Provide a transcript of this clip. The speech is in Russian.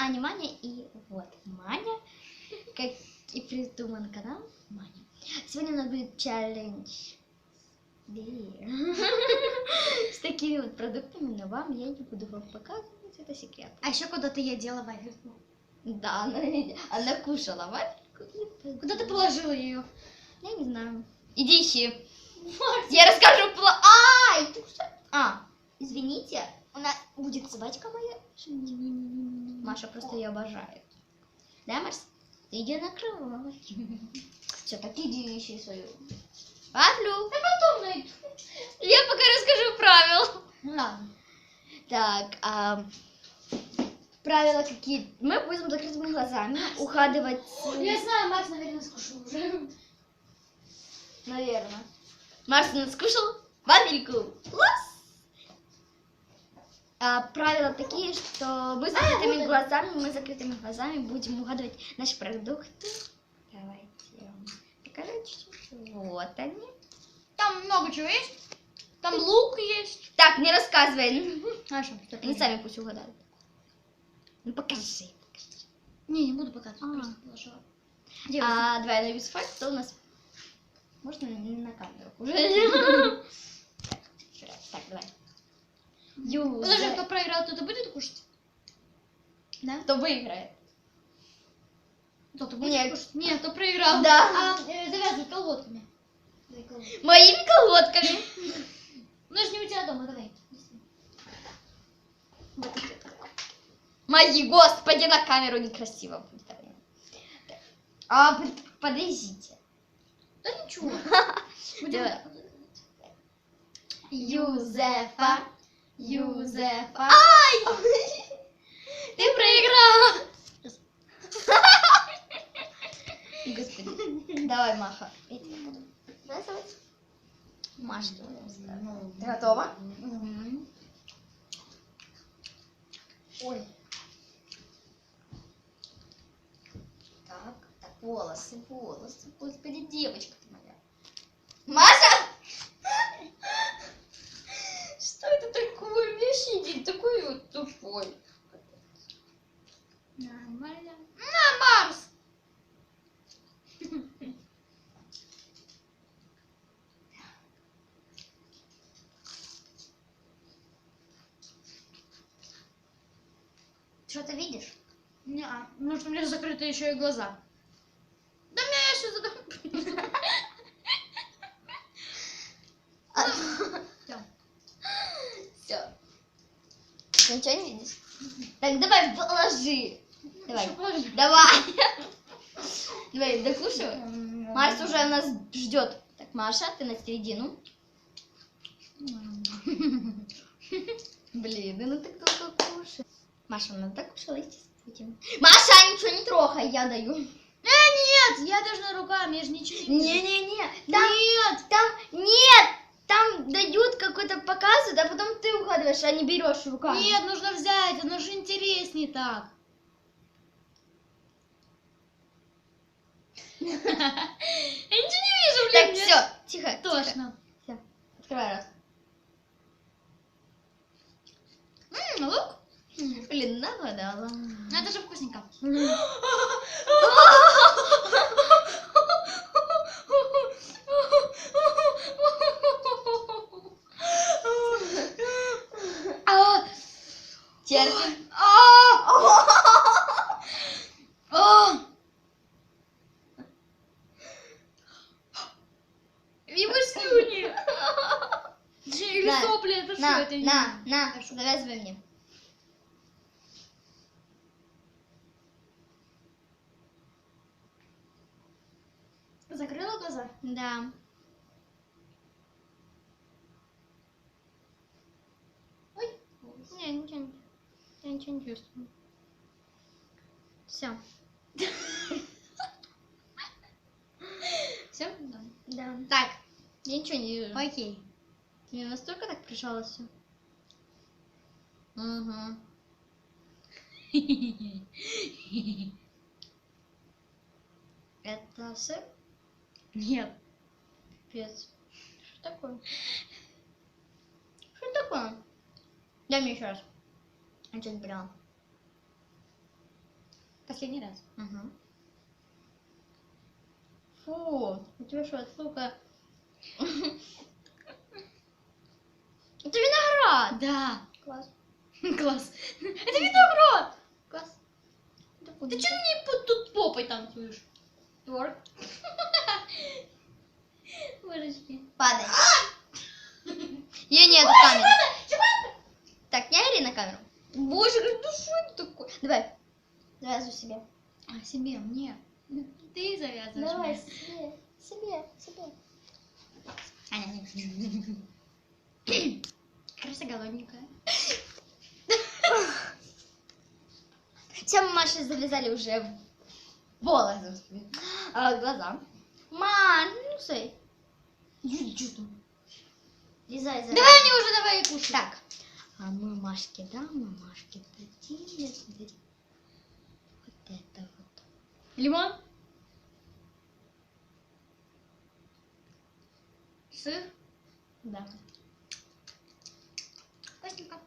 Аня Маня и вот Маня, как и придуман канал Маня. Сегодня у нас будет челлендж. С такими вот продуктами, но вам я не буду вам показывать, это секрет. А еще куда-то я делала вафельку. Да, она, она кушала вафельку. Куда ты положила ее? Я не знаю. Иди ищи. Я расскажу пла... Ай? А, извините, у нас будет собачка моя. Маша просто ее обожает. Да, Марс? Ты иди на кровать. Все, так иди ищи свою. Вафлю. Потом найду. Я пока расскажу правила. Ладно. Так, а, правила какие? Мы будем закрытыми глазами ухадывать, Я знаю, Макс, наверное, скушал уже. наверное. Марс нас скушал вафельку. Класс! А, правила такие, что мы с закрытыми вот глазами, мы с закрытыми глазами будем угадывать наши продукты. Давайте я вам покажу чуть-чуть. Вот они. Там много чего есть. Там лук есть. Так, не рассказывай. А что Они сами пусть угадают. Ну покажи. Не, не буду показывать. А. Просто положила. Где вы? А двойной бисфакт, что у нас? Можно не на камеру уже? Так, еще раз. Так, давай. Подожди, Юзер. кто проиграл, тот и будет кушать? Да? Кто выиграет? Тот и будет Нет. кушать? Нет, кто проиграл. Да. А, э, завязывай. Давай колодки. Моими колодками. Ну, же не у тебя дома, давай. Мои, господи, на камеру некрасиво будет. А, под- подождите. Да ничего. Будем. Юзефа. Юзефа. Ай! Ты проиграла. Господи. Давай, буду назвать. Маша, ты готова? Ой. Так, так, волосы, волосы. Господи, девочка ты моя. Маша! Что это такое? Мишидик такой вот тупой. Нормально. На, Марс! Что ты видишь? Не, может, у меня закрыты еще и глаза. Да меня я сейчас задам. Всё. Все. Ты ничего не видишь? Так, давай, положи. Давай. Давай. Давай, докушивай. Марс уже нас ждет. Так, Маша, ты на середину. Блин, да ну ты кто кушает. Маша, ну так кушала, идти будем. Маша, ничего не трогай, я даю. Э, нет, я должна руками, я же ничего не. Не-не-не, там, Нет! там, нет, там дают какой-то показывают, а потом ты угадываешь, а не берешь руками. Нет, нужно взять, оно же интереснее так. Я ничего не вижу, Так, блин. все, тихо. Точно. Все, открывай рот. М, лук? Блин, нагадала. Ну, это же вкусненько. А, терпим. А! Его слюни. Или На, сопли, это что? На, на, на, завязывай мне. Закрыла глаза? Да. Ой. Не, ничего Я ничего не чувствую. Все. Все? Да. Да. Так, я ничего не вижу. Окей. Мне настолько так прижало все. Угу. Это сыр? Нет. Пипец. Что такое? Что такое? Дай мне еще раз. Я что не поняла. последний раз. Угу. Фу, у тебя что, сука? Это виноград. Да. Класс. Класс. Это виноград. Класс. Ты что мне тут попой танцуешь? Творк. Божечки. Падай. Ее нету камеры. Так, не ори на камеру. Боже, ну что это такое? Давай. Завязывай себе. А, себе, мне. Ты завязываешь Давай, мне. себе, себе, себе. Аня, Крыса голодненькая. Мы Маше завязали уже волосы. А, глаза. Ма, ну sei. Лизай, за. Давай они уже давай кушать. Так. А мамашки, да, мамашки, такие. Вот это вот. Лимон? Сыр? Да. Вкусненько.